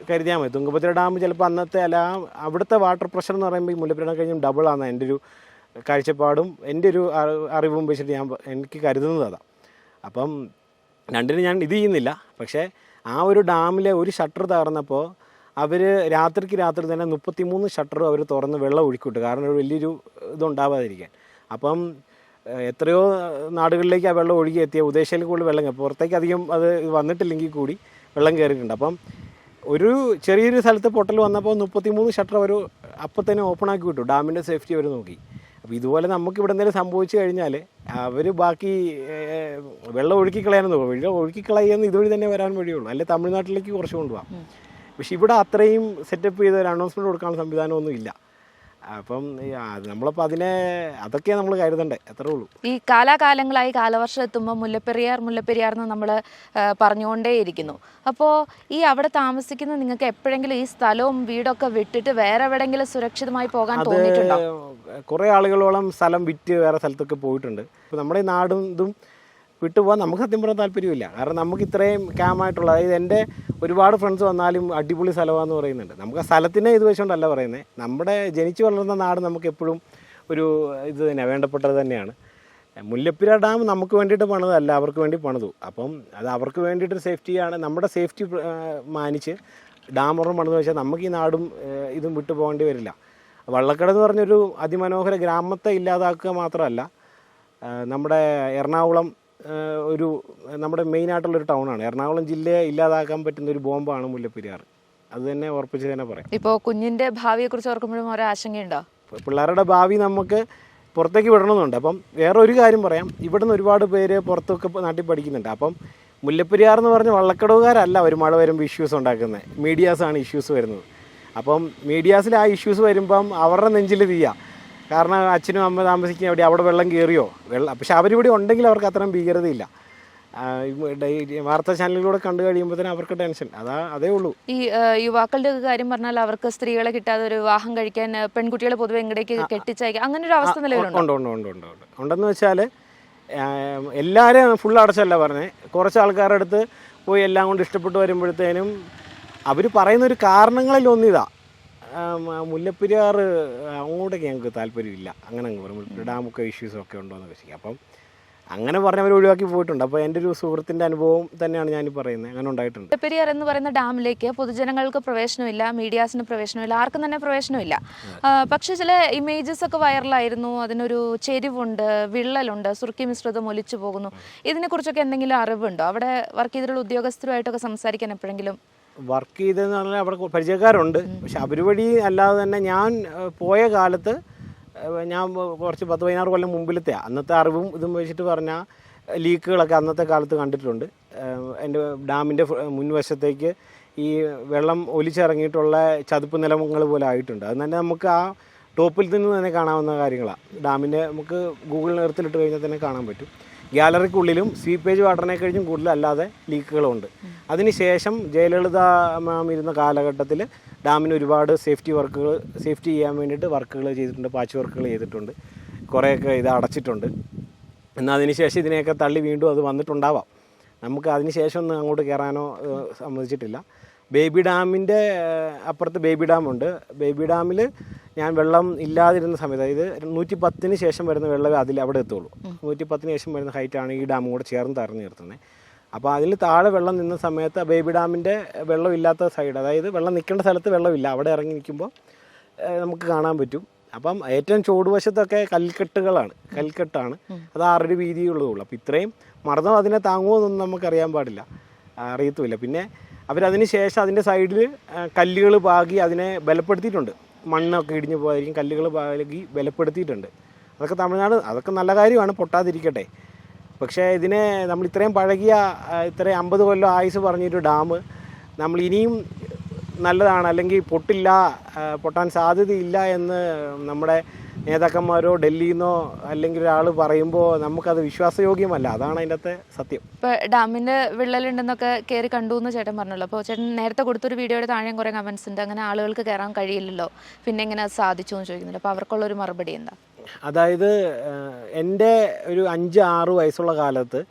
കരുതിയാൽ മതി. തുങ്കഭദ്ര ഡാം ചിലപ്പോൾ അന്നത്തെ അല്ല അവിടുത്തെ വാട്ടർ പ്രഷർ എന്ന് പറയുമ്പോൾ ഈ മുല്ലപ്പെരിയാർ ഡാം കഴിഞ്ഞും ഡബിളാണ് എന്റെ ഒരു കാഴ്ചപ്പാടും. എന്റെ ഒരു അറിവും വെച്ചിട്ട് ഞാൻ എനിക്ക് കരുതുന്നത് അതാണ് അപ്പം രണ്ടിനും ഞാൻ ഇത് ചെയ്യുന്നില്ല. പക്ഷേ ആ ഒരു ഡാമിലെ ഒരു ഷട്ടർ തകർന്നപ്പോൾ അവർ രാത്രിക്ക് രാത്രി തന്നെ മുപ്പത്തിമൂന്ന് ഷട്ടറും അവർ തുറന്ന് വെള്ളം ഒഴുക്കിവിട്ടു. കാരണം ഒരു വലിയൊരു ഇതുണ്ടാവാതിരിക്കാൻ. അപ്പം എത്രയോ നാടുകളിലേക്ക് ആ വെള്ളം ഒഴുകി എത്തിയ ഉദ്ദേശയിൽ കൂടുതൽ വെള്ളം. പുറത്തേക്ക് അധികം അത് വന്നിട്ടില്ലെങ്കിൽ കൂടി വെള്ളം കയറിയിട്ടുണ്ട്. അപ്പം ഒരു ചെറിയൊരു സ്ഥലത്ത് പൊട്ടൽ വന്നപ്പോൾ മുപ്പത്തിമൂന്ന് ഷട്ടർ അവർ അപ്പം തന്നെ ഓപ്പൺ ആക്കി വിട്ടു. ഡാമിന്റെ സേഫ്റ്റി അവർ നോക്കി. അപ്പോൾ ഇതുപോലെ നമുക്ക് ഇവിടെ എന്തെങ്കിലും സംഭവിച്ചു കഴിഞ്ഞാൽ അവർ ബാക്കി വെള്ളം ഒഴുക്കി നോക്കും. വെള്ളം ഒഴുക്കി കളയുന്ന ഇതുവഴി തന്നെ വരാൻ വഴിയുള്ളൂ. അല്ലെ തമിഴ്നാട്ടിലേക്ക് കുറച്ച് കൊണ്ടുപോകാം പക്ഷെ ഇവിടെ അത്രയും സെറ്റപ്പ് ചെയ്ത ഒരു അനൗൺസ്മെന്റ് കൊടുക്കാനുള്ള സംവിധാനമൊന്നും ഇല്ല അപ്പം നമ്മളപ്പോൾ അതിനെ അതൊക്കെ നമ്മൾ കരുതണ്ടേ. അത്രേ ഉള്ളൂ. ഈ കാലാകാലങ്ങളായി കാലവർഷം എത്തുമ്പോൾ മുല്ലപ്പെരിയാർ മുല്ലപ്പെരിയാർ എന്ന് നമ്മൾ പറഞ്ഞുകൊണ്ടേയിരിക്കുന്നു. അപ്പോൾ ഈ അവിടെ താമസിക്കുന്ന നിങ്ങൾക്ക് എപ്പോഴെങ്കിലും ഈ സ്ഥലവും വീടൊക്കെ വിട്ടിട്ട് വേറെ എവിടെങ്കിലും സുരക്ഷിതമായി പോകാൻ തോന്നിയിട്ടുണ്ടോ? കുറേ ആളുകളോളം സ്ഥലം വിറ്റ് വേറെ സ്ഥലത്തൊക്കെ പോയിട്ടുണ്ട്. ഇപ്പോൾ നമ്മുടെ ഈ നാടും ഇതും വിട്ടുപോകാൻ നമുക്ക് സത്യം പറയാൻ താല്പര്യമില്ല. കാരണം നമുക്ക് ഇത്രയും ക്യാമായിട്ടുള്ള അതായത് എന്റെ ഒരുപാട് ഫ്രണ്ട്സ് വന്നാലും അടിപൊളി സ്ഥലമാണെന്ന് പറയുന്നുണ്ട്. നമുക്ക് ആ സ്ഥലത്തിനെ ഇത് വെച്ചുകൊണ്ടല്ല പറയുന്നത് നമ്മുടെ ജനിച്ചു വളർന്ന നാട് നമുക്ക് എപ്പോഴും ഒരു ഇത് തന്നെ വേണ്ടപ്പെട്ടത് തന്നെയാണ്. മുല്ലപ്പെരിയാർ ഡാം നമുക്ക് വേണ്ടിയിട്ട് പണിതല്ല അവർക്ക് വേണ്ടി പണിതു. അപ്പം അത് അവർക്ക് വേണ്ടിയിട്ട് സേഫ്റ്റിയാണ് നമ്മുടെ സേഫ്റ്റി മാനിച്ച് ഡാം ഒരെണ്ണം പണിത് വെച്ചാൽ നമുക്ക് ഈ നാടും ഇതും വിട്ടു പോകേണ്ടി വരില്ല. വള്ളക്കട എന്ന് പറഞ്ഞൊരു അതിമനോഹര ഗ്രാമത്തെ ഇല്ലാതാക്കുക മാത്രമല്ല നമ്മുടെ എറണാകുളം ഒരു നമ്മുടെ മെയിൻ ആയിട്ടുള്ള ആയിട്ടുള്ളൊരു ടൗണാണ് എറണാകുളം ജില്ലയെ ഇല്ലാതാക്കാൻ പറ്റുന്ന ഒരു ബോംബാണ് മുല്ലപ്പെരിയാർ. അത് തന്നെ ഉറപ്പിച്ച് തന്നെ പറയാം. ഇപ്പോൾ കുഞ്ഞിന്റെ ഭാവിയെക്കുറിച്ച് ഓർക്കുമ്പോഴും ഒരു ആശങ്കയുണ്ടോ? പിള്ളേരുടെ ഭാവി നമുക്ക് പുറത്തേക്ക് വിടണമെന്നുണ്ട്. അപ്പം വേറെ ഒരു കാര്യം പറയാം. ഇവിടുന്ന് ഒരുപാട് പേര് പുറത്തൊക്കെ നാട്ടിൽ പഠിക്കുന്നുണ്ട്. അപ്പം മുല്ലപ്പെരിയാർ എന്ന് പറഞ്ഞ വള്ളക്കടവുകാരല്ല ഒരു മഴ വരുമ്പോൾ ഇഷ്യൂസ് ഉണ്ടാക്കുന്നത് മീഡിയാസാണ് ഇഷ്യൂസ് വരുന്നത്. അപ്പം മീഡിയാസിൽ ആ ഇഷ്യൂസ് വരുമ്പം അവരുടെ നെഞ്ചിൽ തീയ. കാരണം അച്ഛനും അമ്മ താമസിക്കുന്ന എവിടെ അവിടെ വെള്ളം കയറിയോ വെള്ളം പക്ഷെ അവരിവിടെ ഉണ്ടെങ്കിൽ അവർക്ക് അത്രയും ഭീകരതയില്ല. വാർത്താ ചാനലുകളിലൂടെ കണ്ടു കഴിയുമ്പോഴത്തേനും അവർക്ക് ടെൻഷൻ. അതാ അതേ ഉള്ളൂ. ഈ യുവാക്കളുടെ കാര്യം പറഞ്ഞാൽ അവർക്ക് സ്ത്രീകളെ കിട്ടാതെ ഒരു വിവാഹം കഴിക്കാൻ പെൺകുട്ടികളെ പൊതുവെ ഇങ്ങടേക്ക് കെട്ടിച്ചയക്കുക അങ്ങനെ ഒരു അവസ്ഥ നിലവിലുണ്ടോ? ഉണ്ട് ഉണ്ട് ഉണ്ട് ഉണ്ട് ഉണ്ട്. ഉണ്ടെന്ന് വെച്ചാൽ എല്ലാവരെയും ഫുൾ അടച്ചല്ല പറഞ്ഞത് കുറച്ച് ആൾക്കാരുടെ അടുത്ത് പോയി എല്ലാം കൊണ്ട് ഇഷ്ടപ്പെട്ട് വരുമ്പോഴത്തേനും അവർ പറയുന്ന ഒരു മുല്ലപ്പെരിയാർ അങ്ങോട്ടേക്ക് ഞങ്ങൾക്ക് താല്പര്യമില്ല. അങ്ങനെ അങ്ങ് പറയും. മുല്ലപ്പെരി ഡാമൊക്കെ ഇഷ്യൂസൊക്കെ ഉണ്ടോ എന്ന് വെച്ചാൽ അപ്പം അങ്ങനെ പറഞ്ഞവർ ഒഴിവാക്കി പോയിട്ടുണ്ട്. അപ്പോൾ എന്റെ ഒരു സുഹൃത്തിന്റെ അനുഭവം തന്നെയാണ് ഞാൻ പറയുന്നത്. അങ്ങനെ ഉണ്ടായിട്ടുണ്ട്. മുല്ലപ്പെരിയാർ എന്ന് പറയുന്ന ഡാമിലേക്ക് പൊതുജനങ്ങൾക്ക് പ്രവേശനമില്ല മീഡിയാസിന് പ്രവേശനമില്ല ആർക്കും തന്നെ പ്രവേശനമില്ല. പക്ഷേ ചില ഇമേജസ് ഒക്കെ വൈറലായിരുന്നു അതിനൊരു ചെരിവുണ്ട് വിള്ളലുണ്ട് സുർക്കി മിശ്രിതം ഒലിച്ചു പോകുന്നു. ഇതിനെക്കുറിച്ചൊക്കെ എന്തെങ്കിലും അറിവുണ്ടോ? അവിടെ വർക്ക് ചെയ്തിട്ടുള്ള ഉദ്യോഗസ്ഥരുമായിട്ടൊക്കെ സംസാരിക്കാൻ എപ്പോഴെങ്കിലും വർക്ക് ചെയ്തതെന്ന് പറഞ്ഞാൽ അവിടെ പരിചയക്കാരുണ്ട്. പക്ഷെ അവർ വഴി അല്ലാതെ തന്നെ ഞാൻ പോയ കാലത്ത് ഞാൻ കുറച്ച് പത്ത് പതിനാറ് കൊല്ലം മുമ്പിലത്തെ അന്നത്തെ അറിവും ഇതും വെച്ചിട്ട് പറഞ്ഞാൽ ലീക്കുകളൊക്കെ അന്നത്തെ കാലത്ത് കണ്ടിട്ടുണ്ട്. എന്റെ ഡാമിന്റെ മുൻവശത്തേക്ക് ഈ വെള്ളം ഒലിച്ചിറങ്ങിയിട്ടുള്ള ചതുപ്പ് നിലങ്ങൾ പോലെ ആയിട്ടുണ്ട്. അത് തന്നെ നമുക്ക് ആ ടോപ്പിൽ നിന്ന് തന്നെ കാണാവുന്ന കാര്യങ്ങളാണ് ഡാമിന്റെ നമുക്ക് ഗൂഗിൾ എർത്തിലിട്ട് കഴിഞ്ഞാൽ തന്നെ കാണാൻ പറ്റും. ഗ്യാലറിക്കുള്ളിലും സ്വീപ്പേജ് വാട്ടറിനെ കഴിഞ്ഞും കൂടുതൽ അല്ലാതെ ലീക്കുകളുണ്ട് അതിനുശേഷം ജയലളിത മാം ഇരുന്ന കാലഘട്ടത്തിൽ ഡാമിന് ഒരുപാട് സേഫ്റ്റി വർക്കുകൾ സേഫ്റ്റി ചെയ്യാൻ വേണ്ടിയിട്ട് വർക്കുകൾ ചെയ്തിട്ടുണ്ട് പാച്ച് വർക്കുകൾ ചെയ്തിട്ടുണ്ട്. കുറേയൊക്കെ ഇത് അടച്ചിട്ടുണ്ട്. എന്നാൽ അതിനുശേഷം ഇതിനെയൊക്കെ തള്ളി വീണ്ടും അത് വന്നിട്ടുണ്ടാവാം. നമുക്ക് അതിനുശേഷം ഒന്നും അങ്ങോട്ട് കയറാനോ സമ്മതിച്ചിട്ടില്ല. ബേബി ഡാമിന്റെ അപ്പുറത്ത് ബേബി ഡാമുണ്ട്. ബേബി ഡാമിൽ ഞാൻ വെള്ളം ഇല്ലാതിരുന്ന സമയത്ത് അതായത് നൂറ്റി പത്തിന് ശേഷം വരുന്ന വെള്ളം അതിൽ അവിടെ എത്തുള്ളൂ. നൂറ്റി പത്തിന് ശേഷം വരുന്ന ഹൈറ്റാണ് ഈ ഡാമും കൂടെ ചേർന്ന് തറഞ്ഞു നിർത്തുന്നത് അപ്പോൾ അതിൽ താഴെ വെള്ളം നിന്ന സമയത്ത് ബേബി ഡാമിന്റെ വെള്ളം ഇല്ലാത്ത സൈഡ് അതായത് വെള്ളം നിൽക്കേണ്ട സ്ഥലത്ത് വെള്ളമില്ല അവിടെ ഇറങ്ങി നിൽക്കുമ്പോൾ നമുക്ക് കാണാൻ പറ്റും. അപ്പം ഏറ്റവും ചുവടുവശത്തൊക്കെ കൽക്കെട്ടുകളാണ്. കൽക്കെട്ടാണ്. അത് ആറടി വീതിയുള്ളതുള്ളൂ അപ്പോൾ ഇത്രയും മർദ്ദം അതിനെ താങ്ങുമോ എന്നൊന്നും നമുക്കറിയാൻ പാടില്ല. അറിയത്തുമില്ല. പിന്നെ അവരതിന് ശേഷം അതിന്റെ സൈഡിൽ കല്ലുകൾ പാകി അതിനെ ബലപ്പെടുത്തിയിട്ടുണ്ട്. മണ്ണൊക്കെ ഇടിഞ്ഞു പോകാതിരിക്കും കല്ലുകൾ പാകി ബലപ്പെടുത്തിയിട്ടുണ്ട്. അതൊക്കെ തമിഴ്നാട് അതൊക്കെ നല്ല കാര്യമാണ് പൊട്ടാതിരിക്കട്ടെ. പക്ഷേ ഇതിനെ നമ്മൾ ഇത്രയും പഴകിയ ഇത്രയും അമ്പത് കൊല്ലം ആയുസ് പറഞ്ഞൊരു ഡാം നമ്മൾ ഇനിയും നല്ലതാണ്. അല്ലെങ്കിൽ പൊട്ടില്ല പൊട്ടാൻ സാധ്യതയില്ല എന്ന് നമ്മുടെ നേതാക്കന്മാരോ ഡൽഹിയിൽ നിന്നോ അല്ലെങ്കിൽ ഒരാൾ പറയുമ്പോൾ നമുക്കത് വിശ്വാസയോഗ്യമല്ല. അതാണ് അതിന്റെ സത്യം. ഇപ്പൊ ഡാമിന്റെ വിള്ളലുണ്ടെന്നൊക്കെ കയറി കണ്ടു എന്ന് ചേട്ടൻ പറഞ്ഞല്ലോ. അപ്പോൾ ചേട്ടൻ നേരത്തെ കൊടുത്തൊരു വീഡിയോയുടെ താഴെ കുറേ കമന്റ്സ് ഉണ്ട്. അങ്ങനെ ആളുകൾക്ക് കയറാൻ കഴിയില്ലല്ലോ. പിന്നെ എങ്ങനെ അത് സാധിച്ചു എന്ന് ചോദിക്കുന്നുണ്ട് അപ്പോൾ അവർക്കുള്ള ഒരു മറുപടി എന്താ? അതായത് എന്റെ ഒരു അഞ്ച് ആറ് വയസ്സുള്ള കാലത്ത്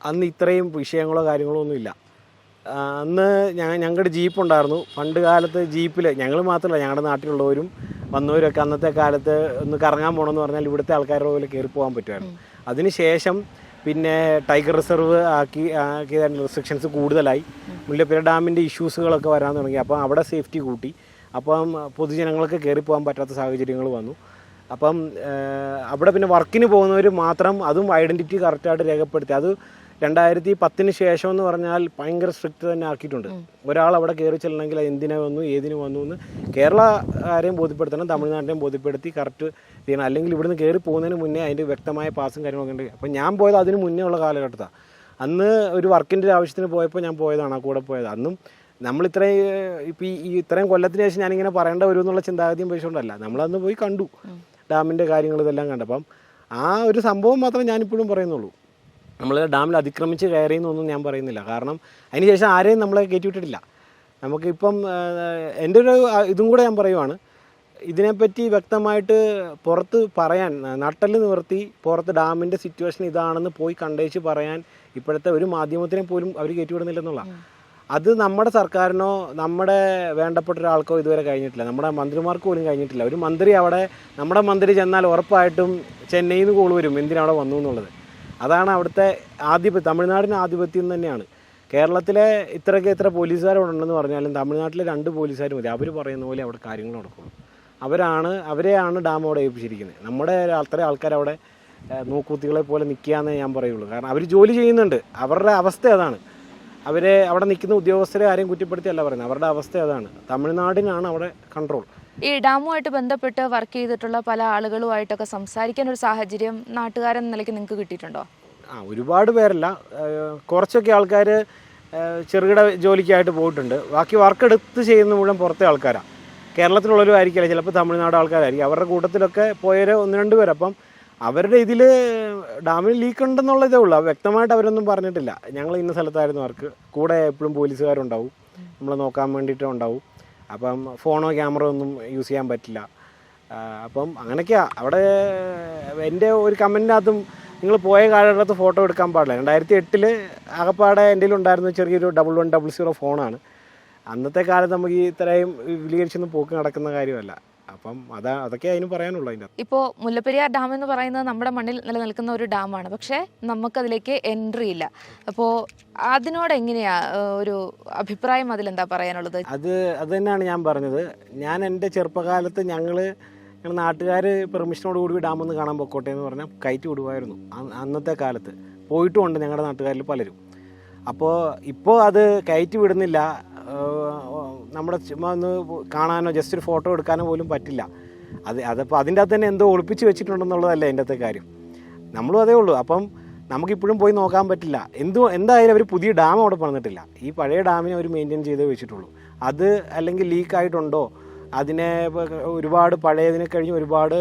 അന്ന് ഇത്രയും വിഷയങ്ങളോ കാര്യങ്ങളോ ഒന്നുമില്ല അന്ന് ഞാൻ ഞങ്ങളുടെ ജീപ്പ് ഉണ്ടായിരുന്നു. പണ്ട് കാലത്ത് ജീപ്പിൽ ഞങ്ങൾ മാത്രമല്ല ഞങ്ങളുടെ നാട്ടിലുള്ളവരും വന്നവരൊക്കെ അന്നത്തെ കാലത്ത് ഒന്ന് കറങ്ങാൻ പോകണമെന്ന് പറഞ്ഞാൽ ഇവിടുത്തെ ആൾക്കാരുടെ പോലെ കയറി പോകാൻ പറ്റുമായിരുന്നു അതിനുശേഷം പിന്നെ ടൈഗർ റിസർവ് ആക്കി ആക്കിയ റെസ്ട്രിക്ഷൻസ് കൂടുതലായി. മുല്ലപ്പെര ഡാമിന്റെ ഇഷ്യൂസുകളൊക്കെ വരാൻ തുടങ്ങി. അപ്പം അവിടെ സേഫ്റ്റി കൂട്ടി. അപ്പം പൊതുജനങ്ങൾക്ക് കയറി പോകാൻ പറ്റാത്ത സാഹചര്യങ്ങൾ വന്നു. അപ്പം അവിടെ പിന്നെ വർക്കിന് പോകുന്നവർ മാത്രം അതും ഐഡന്റിറ്റി കറക്റ്റായിട്ട് രേഖപ്പെടുത്തി. അത് രണ്ടായിരത്തി പത്തിന് ശേഷം എന്ന് പറഞ്ഞാൽ ഭയങ്കര സ്ട്രിക്റ്റ് തന്നെ ആക്കിയിട്ടുണ്ട്. ഒരാൾ അവിടെ കയറി ചെല്ലണമെങ്കിൽ അത് എന്തിനു വന്നു ഏതിനു വന്നു എന്ന് കേരള ആരെയും ബോധ്യപ്പെടുത്തണം തമിഴ്നാട്ടിനെയും ബോധ്യപ്പെടുത്തി കറക്റ്റ് ചെയ്യണം. അല്ലെങ്കിൽ ഇവിടുന്ന് കയറി പോകുന്നതിന് മുന്നേ അതിന്റെ വ്യക്തമായ പാസും കാര്യങ്ങളൊക്കെ ഉണ്ട്. അപ്പം ഞാൻ പോയത് അതിന് മുന്നേ ഉള്ള കാലഘട്ടത്താണ് അന്ന് ഒരു വർക്കിന്റെ ഒരു ആവശ്യത്തിന് പോയപ്പോൾ ഞാൻ പോയതാണ് ആ കൂടെ പോയത്. അന്നും നമ്മൾ ഇത്രയും ഇപ്പം ഈ ഇത്രയും കൊല്ലത്തിന് ശേഷം ഞാനിങ്ങനെ പറയേണ്ട വരും എന്നുള്ള ചിന്താഗതിയും പേശുകൊണ്ടല്ല നമ്മളന്ന് പോയി കണ്ടു. ഡാമിന്റെ കാര്യങ്ങൾ ഇതെല്ലാം കണ്ടപ്പം ആ ഒരു സംഭവം മാത്രമേ ഞാനിപ്പോഴും പറയുന്നുള്ളൂ. നമ്മൾ ഡാമിൽ അതിക്രമിച്ച് കയറി എന്നൊന്നും ഞാൻ പറയുന്നില്ല. കാരണം അതിനുശേഷം ആരെയും നമ്മളെ കയറ്റി വിട്ടിട്ടില്ല. നമുക്കിപ്പം എന്റെ ഒരു ഇതും കൂടെ ഞാൻ പറയുവാണ്. ഇതിനെപ്പറ്റി വ്യക്തമായിട്ട് പുറത്ത് പറയാൻ നട്ടൽ നിവർത്തി പുറത്ത് ഡാമിന്റെ സിറ്റുവേഷൻ ഇതാണെന്ന് പോയി കണ്ടേച്ച് പറയാൻ ഇപ്പോഴത്തെ ഒരു മാധ്യമത്തിനെ പോലും അവർ കയറ്റിവിടുന്നില്ലെന്നുള്ള അത് നമ്മുടെ സർക്കാരിനോ നമ്മുടെ വേണ്ടപ്പെട്ട ഒരാൾക്കോ ഇതുവരെ കഴിഞ്ഞിട്ടില്ല. നമ്മുടെ മന്ത്രിമാർക്ക് പോലും കഴിഞ്ഞിട്ടില്ല. ഒരു മന്ത്രി അവിടെ നമ്മുടെ മന്ത്രി ചെന്നാൽ ഉറപ്പായിട്ടും ചെന്നൈയിൽ നിന്ന് കോൾ വരും. എന്തിനവിടെ വന്നു എന്നുള്ളത് അതാണ് അവിടുത്തെ ആധിപത്യം തമിഴ്നാടിന് ആധിപത്യം തന്നെയാണ്. കേരളത്തിലെ ഇത്രയ്ക്ക് ഇത്ര പോലീസുകാരുണ്ടെന്ന് പറഞ്ഞാലും തമിഴ്നാട്ടിലെ രണ്ട് പോലീസുകാർ മതി. അവർ പറയുന്ന പോലെ അവിടെ കാര്യങ്ങൾ നടക്കും അവരാണ് അവരെയാണ് ഡാം അവിടെ ഏൽപ്പിച്ചിരിക്കുന്നത്. നമ്മുടെ അത്ര ഏഹ്, നോക്കൂത്തികളെ പോലെ നിൽക്കുകയെന്നേ ഞാൻ പറയുള്ളൂ. കാരണം അവർ ജോലി ചെയ്യുന്നുണ്ട്. അവരുടെ അവസ്ഥ അതാണ്. അവരെ അവിടെ നിൽക്കുന്ന ഉദ്യോഗസ്ഥരെ ആരെയും കുറ്റപ്പെടുത്തിയല്ല പറയുന്നത്. അവരുടെ അവസ്ഥ അതാണ്. തമിഴ്നാടിനാണ് അവിടെ കൺട്രോൾ ഈ ഡാമുമായിട്ട് ബന്ധപ്പെട്ട് വർക്ക് ചെയ്തിട്ടുള്ള പല ആളുകളുമായിട്ടൊക്കെ സംസാരിക്കാൻ ഒരു സാഹചര്യം നാട്ടുകാരെന്ന നിലയ്ക്ക് നിങ്ങൾക്ക് കിട്ടിയിട്ടുണ്ടോ? ആ ഒരുപാട് പേരല്ല. കുറച്ചൊക്കെ ആൾക്കാർ ചെറുകിട ജോലിക്കായിട്ട് പോയിട്ടുണ്ട്. ബാക്കി വർക്ക് എടുത്ത് ചെയ്യുന്ന മുഴുവൻ പുറത്തെ ആൾക്കാരാണ് കേരളത്തിലുള്ളവരും ആയിരിക്കില്ല ചിലപ്പോൾ തമിഴ്നാട് ആൾക്കാരായിരിക്കും. അവരുടെ കൂട്ടത്തിലൊക്കെ പോയവർ ഒന്ന് രണ്ട് പേര്. അപ്പം അവരുടെ ഇതിൽ ഡാമിൽ ലീക്ക് ഉണ്ടെന്നുള്ള ഇതേ ഉള്ളൂ. വ്യക്തമായിട്ട് അവരൊന്നും പറഞ്ഞിട്ടില്ല. ഞങ്ങൾ ഇന്ന സ്ഥലത്തായിരുന്നു വർക്ക് കൂടെ എപ്പോഴും പോലീസുകാരുണ്ടാവും. നമ്മളെ നോക്കാൻ വേണ്ടിയിട്ട് ഉണ്ടാവും. അപ്പം ഫോണോ ക്യാമറ ഒന്നും യൂസ് ചെയ്യാൻ പറ്റില്ല. അപ്പം അങ്ങനെയൊക്കെയാ. അവിടെ എന്റെ ഒരു കമന്റിനകത്തും നിങ്ങൾ പോയ കാലഘട്ടത്ത് ഫോട്ടോ എടുക്കാൻ പാടില്ല. രണ്ടായിരത്തി എട്ടിൽ ആകപ്പാടെ എന്റെ ഉണ്ടായിരുന്ന ചെറിയൊരു ഡബിൾ വൺ ഡബിൾ സീറോ ഫോണാണ്. അന്നത്തെ കാലത്ത് നമുക്ക് ഇത്രയും വിപുലീകരിച്ചൊന്നും പോക്ക് നടക്കുന്ന കാര്യമല്ല. അപ്പം അതാ അതൊക്കെ അതിന് പറയാനുള്ളൂ അതിന്റെ ഇപ്പോൾ മുല്ലപ്പെരിയാർ ഡാം എന്ന് പറയുന്നത് നമ്മുടെ മണ്ണിൽ നിലനിൽക്കുന്ന ഒരു ഡാമാണ്. പക്ഷേ നമുക്കതിലേക്ക് എൻട്രി ഇല്ല. അപ്പോൾ അതിനോട് എങ്ങനെയാ ഒരു അഭിപ്രായം അതിലെന്താ പറയാനുള്ളത്? അത് അത് തന്നെയാണ് ഞാൻ പറഞ്ഞത്. ഞാൻ എന്റെ ചെറുപ്പകാലത്ത് ഞങ്ങൾ ഞങ്ങൾ നാട്ടുകാർ പെർമിഷനോട് കൂടി ഡാം ഒന്ന് കാണാൻ പൊക്കോട്ടെ എന്ന് പറഞ്ഞാൽ കയറ്റി വിടുമായിരുന്നു. അന്നത്തെ കാലത്ത്. പോയിട്ടുമുണ്ട് ഞങ്ങളുടെ നാട്ടുകാരിൽ പലരും. അപ്പോൾ ഇപ്പോൾ അത് കയറ്റി വിടുന്നില്ല. നമ്മുടെ ചുമ്മാ ഒന്ന് കാണാനോ ജസ്റ്റ് ഒരു ഫോട്ടോ എടുക്കാനോ പോലും പറ്റില്ല. അത് അതപ്പോൾ അതിന്റെ അകത്ത് തന്നെ എന്തോ ഒളിപ്പിച്ച് വെച്ചിട്ടുണ്ടെന്നുള്ളതല്ലേ അതിന്റെ അകത്തെ കാര്യം. നമ്മളും അതേ ഉള്ളൂ. അപ്പം നമുക്കിപ്പോഴും പോയി നോക്കാൻ പറ്റില്ല. എന്തോ എന്തായാലും അവർ പുതിയ ഡാം അവിടെ പണിതിട്ടില്ല. ഈ പഴയ ഡാമിനെ അവർ മെയിന്റെയിൻ ചെയ്തേ വെച്ചിട്ടുള്ളൂ. അത് അല്ലെങ്കിൽ ലീക്കായിട്ടുണ്ടോ അതിനെ ഒരുപാട് പഴയതിനെ കഴിഞ്ഞ് ഒരുപാട്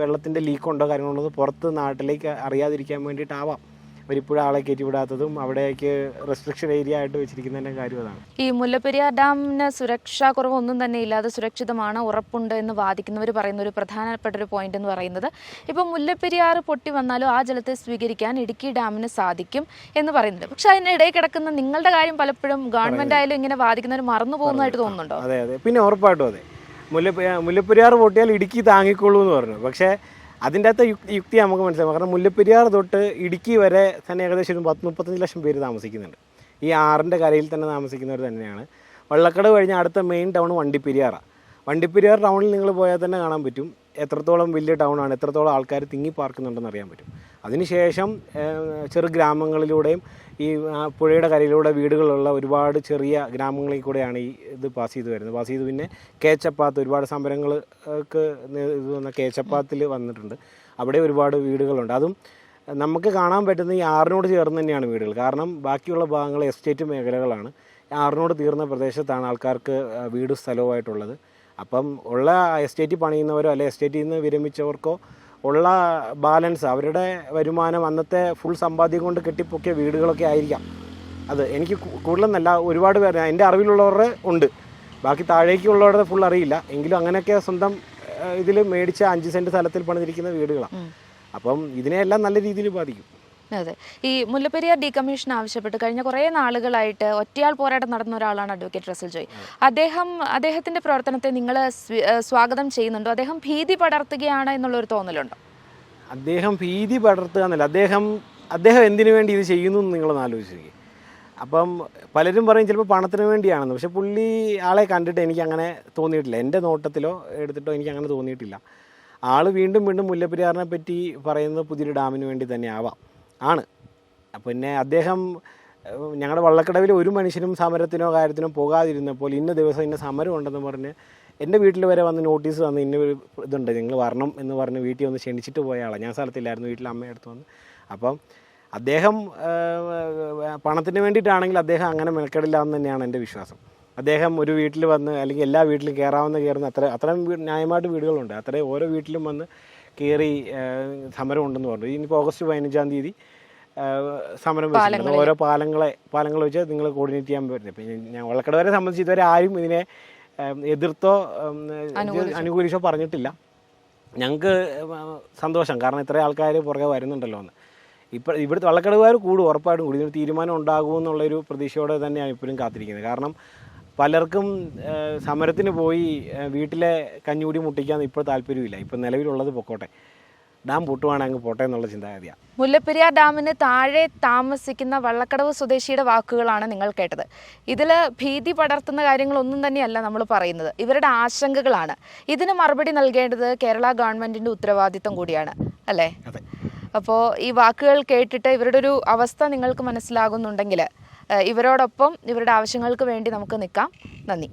വെള്ളത്തിന്റെ ലീക്കുണ്ടോ കാര്യങ്ങളുണ്ടോ പുറത്ത് നാട്ടിലേക്ക് അറിയാതിരിക്കാൻ വേണ്ടിയിട്ടാവാം. അവരിപ്പോഴും ആളെ കയറ്റി വിടാത്തതും അവിടേക്ക് റെസ്ട്രിക്ഷൻ ഏരിയ ആയിട്ട് വെച്ചിരിക്കുന്നതിന്റെ കാര്യം അതാണ്. ഈ മുല്ലപ്പെരിയാർ ഡാമിന് സുരക്ഷാ കുറവൊന്നും തന്നെ ഇല്ലാതെ സുരക്ഷിതമാണ് ഉറപ്പുണ്ട് എന്ന് വാദിക്കുന്നവർ പറയുന്ന ഒരു പ്രധാനപ്പെട്ട ഒരു പോയിന്റ് എന്ന് പറയുന്നത്. ഇപ്പം മുല്ലപ്പെരിയാർ പൊട്ടി വന്നാലും ആ ജലത്തെ സ്വീകരിക്കാൻ ഇടുക്കി ഡാമിന് സാധിക്കും എന്ന് പറയുന്നുണ്ട്. പക്ഷെ അതിനിടയിൽ കിടക്കുന്ന നിങ്ങളുടെ കാര്യം പലപ്പോഴും ഗവൺമെന്റ് ആയാലും ഇങ്ങനെ വാദിക്കുന്നവർ മറന്നു പോകുന്നതായിട്ട് തോന്നുന്നുണ്ടോ? അതെ അതെ. പിന്നെ ഉറപ്പായിട്ടും അതെ. മുല്ലപ്പെ മുല്ലപ്പെരിയാർ പൊട്ടിയാൽ ഇടുക്കി താങ്ങിക്കൊള്ളൂ എന്ന് പറഞ്ഞു. പക്ഷേ അതിന്റെ അകത്ത് യുക്തി നമുക്ക് മനസ്സിലാവും. കാരണം മുല്ലപ്പെരിയാർ തൊട്ട് ഇടുക്കി വരെ തന്നെ ഏകദേശം ഒരു പത്ത് മുപ്പത്തഞ്ച് ലക്ഷം പേര് താമസിക്കുന്നുണ്ട്. ഈ ആറിന്റെ കരയിൽ തന്നെ താമസിക്കുന്നവർ തന്നെയാണ്. വള്ളക്കട കഴിഞ്ഞ അടുത്ത മെയിൻ ടൗൺ വണ്ടിപ്പെരിയാറാണ് വണ്ടിപ്പെരിയാർ ടൗണിൽ നിങ്ങൾ പോയാൽ തന്നെ കാണാൻ പറ്റും. എത്രത്തോളം വലിയ ടൗണാണ് എത്രത്തോളം ആൾക്കാർ തിങ്ങി പാർക്കുന്നുണ്ടെന്ന് അറിയാൻ പറ്റും. അതിനുശേഷം ചെറു ഗ്രാമങ്ങളിലൂടെയും ഈ പുഴയുടെ കരയിലൂടെ വീടുകളുള്ള ഒരുപാട് ചെറിയ ഗ്രാമങ്ങളിൽ കൂടെയാണ് ഈ ഇത് പാസ് ചെയ്ത് വരുന്നത്. പാസ് ചെയ്ത് പിന്നെ കേച്ചപ്പാത്ത് ഒരുപാട് സമരങ്ങൾക്ക് ഇത് വന്ന കേച്ചപ്പാത്തിൽ വന്നിട്ടുണ്ട്. അവിടെ ഒരുപാട് വീടുകളുണ്ട്. അതും നമുക്ക് കാണാൻ പറ്റുന്ന ഈ ആറിനോട് ചേർന്ന് തന്നെയാണ് വീടുകൾ. കാരണം ബാക്കിയുള്ള ഭാഗങ്ങൾ എസ്റ്റേറ്റ് മേഖലകളാണ്. ആറിനോട് തീർന്ന പ്രദേശത്താണ് ആൾക്കാർക്ക് വീട് സ്ഥലവുമായിട്ടുള്ളത്. അപ്പം ഉള്ള എസ്റ്റേറ്റ് പണിയുന്നവരോ അല്ലെ എസ്റ്റേറ്റിൽ നിന്ന് വിരമിച്ചവർക്കോ ഉള്ള ബാലൻസ് അവരുടെ വരുമാനം അന്നത്തെ ഫുൾ സമ്പാദ്യം കൊണ്ട് കെട്ടിപ്പൊക്കിയ വീടുകളൊക്കെ ആയിരിക്കാം. അത് എനിക്ക് കൂടുതലൊന്നല്ല ഒരുപാട് പേര് എന്റെ അറിവിലുള്ളവരുടെ ഉണ്ട്. ബാക്കി താഴേക്കുള്ളവരുടെ ഫുൾ അറിയില്ല. എങ്കിലും അങ്ങനെയൊക്കെ സ്വന്തം ഇതിൽ മേടിച്ച അഞ്ച് സെന്റ് സ്ഥലത്തിൽ പണിതിരിക്കുന്ന വീടുകളാണ് അപ്പം ഇതിനെയെല്ലാം നല്ല രീതിയിൽ ബാധിക്കും. അതെ. ഈ മുല്ലപ്പെരിയാർ ഡീകമ്മീഷൻ ആവശ്യപ്പെട്ട് കഴിഞ്ഞ കുറേ നാളുകളായിട്ട് ഒറ്റയാൾ പോരാട്ടം നടന്ന ഒരാളാണ് അഡ്വക്കേറ്റ് റസൽ ജോയ്. അദ്ദേഹം അദ്ദേഹത്തിന്റെ പ്രവർത്തനത്തെ നിങ്ങൾ സ്വാഗതം ചെയ്യുന്നുണ്ടോ? അദ്ദേഹം ഭീതി പടർത്തുകയാണ് എന്നുള്ള ഒരു തോന്നലുണ്ടോ? അദ്ദേഹം ഭീതി പടർത്തുക എന്നല്ല. അദ്ദേഹം അദ്ദേഹം എന്തിനു വേണ്ടി ഇത് ചെയ്യുന്നു എന്ന് നിങ്ങളൊന്ന് ആലോചിച്ചിരിക്കും. അപ്പം പലരും പറയും ചിലപ്പോൾ പണത്തിന് വേണ്ടിയാണെന്ന്. പക്ഷെ പുള്ളി ആളെ കണ്ടിട്ട് എനിക്ക് അങ്ങനെ തോന്നിയിട്ടില്ല. എന്റെ നോട്ടത്തിലോ എടുത്തിട്ടോ എനിക്ക് അങ്ങനെ തോന്നിയിട്ടില്ല. ആൾ വീണ്ടും വീണ്ടും മുല്ലപ്പെരിയാറിനെ പറ്റി പറയുന്നത് പുതിയൊരു ഡാമിന് വേണ്ടി തന്നെ ആവാം. ആണ്. പിന്നെ അദ്ദേഹം ഞങ്ങളുടെ വള്ളക്കടവിൽ ഒരു മനുഷ്യനും സമരത്തിനോ കാര്യത്തിനോ പോകാതിരുന്നപ്പോൾ ഇന്ന ദിവസം ഇന്ന സമരം ഉണ്ടെന്ന് പറഞ്ഞ് എന്റെ വീട്ടിൽ വരെ വന്ന് നോട്ടീസ് വന്ന് ഇന്ന ഇതുണ്ട് നിങ്ങൾ വരണം എന്ന് പറഞ്ഞ് വീട്ടിൽ വന്ന് ക്ഷണിച്ചിട്ട് പോയ ആളാണ് ഞാൻ സ്ഥലത്തില്ലായിരുന്നു വീട്ടിൽ അമ്മയുടെ അടുത്ത് വന്ന്. അപ്പം അദ്ദേഹം പണത്തിന് വേണ്ടിയിട്ടാണെങ്കിൽ അദ്ദേഹം അങ്ങനെ മെനക്കെടില്ല എന്ന് തന്നെയാണ് എന്റെ വിശ്വാസം. അദ്ദേഹം ഒരു വീട്ടിൽ വന്ന് അല്ലെങ്കിൽ എല്ലാ വീട്ടിലും കയറാവുന്ന കയറുന്ന അത്ര അത്രയും ന്യായമായിട്ട് വീടുകളുണ്ട്. അത്രയും ഓരോ വീട്ടിലും വന്ന് കയറി സമരം ഉണ്ടെന്ന് പറഞ്ഞു. ഇനിയിപ്പോൾ ഓഗസ്റ്റ് പതിനഞ്ചാം തീയതി സമരം വെച്ചിട്ടുണ്ട്. ഓരോ പാലങ്ങളെ പാലങ്ങൾ വെച്ച് നിങ്ങൾ കോർഡിനേറ്റ് ചെയ്യാൻ പറ്റും ഇപ്പം ഞാൻ വള്ളക്കടവരെ സംബന്ധിച്ച് ഇതുവരെ ആരും ഇതിനെ എതിർത്തോ അനുകൂലിച്ചോ? പറഞ്ഞിട്ടില്ല. ഞങ്ങൾക്ക് സന്തോഷം. കാരണം ഇത്രയും ആൾക്കാർ പുറകെ വരുന്നുണ്ടല്ലോ എന്ന്. ഇപ്പം ഇവിടുത്തെ വള്ളക്കടവുകാർ കൂടും ഉറപ്പായിട്ടും. കൂടി ഇതിന് തീരുമാനം ഉണ്ടാകുമെന്നുള്ളൊരു പ്രതീക്ഷയോടെ തന്നെയാണ് ഇപ്പോഴും കാത്തിരിക്കുന്നത്. കാരണം പലർക്കും സമരത്തിന് പോയി വീട്ടിലെ കഞ്ഞൂടി മുട്ടിക്കാൻ ഇപ്പോൾ താല്പര്യമില്ല ഇപ്പം നിലവിലുള്ളത് പൊക്കോട്ടെ. ഡാം പൊട്ടുവാണെങ്കിൽ അങ്ങ് പോട്ടെ എന്നുള്ള ചിന്താഗതിയാണ് മുല്ലപ്പെരിയാർ ഡാമിന് താഴെ താമസിക്കുന്ന വള്ളക്കടവ് സ്വദേശിയുടെ വാക്കുകളാണ് നിങ്ങൾ കേട്ടത്. ഇതിൽ ഭീതി പടർത്തുന്ന കാര്യങ്ങളൊന്നും തന്നെയല്ല നമ്മൾ പറയുന്നത്. ഇവരുടെ ആശങ്കകളാണ്. ഇതിന് മറുപടി നൽകേണ്ടത് കേരള ഗവൺമെന്റിന്റെ ഉത്തരവാദിത്തം കൂടിയാണ്. അല്ലേ? അപ്പോൾ ഈ വാക്കുകൾ കേട്ടിട്ട് ഇവരുടെ ഒരു അവസ്ഥ നിങ്ങൾക്ക് മനസ്സിലാകുന്നുണ്ടെങ്കിൽ ഇവരോടൊപ്പം ഇവരുടെ ആവശ്യങ്ങൾക്ക് വേണ്ടി നമുക്ക് നിൽക്കാം. നന്ദി.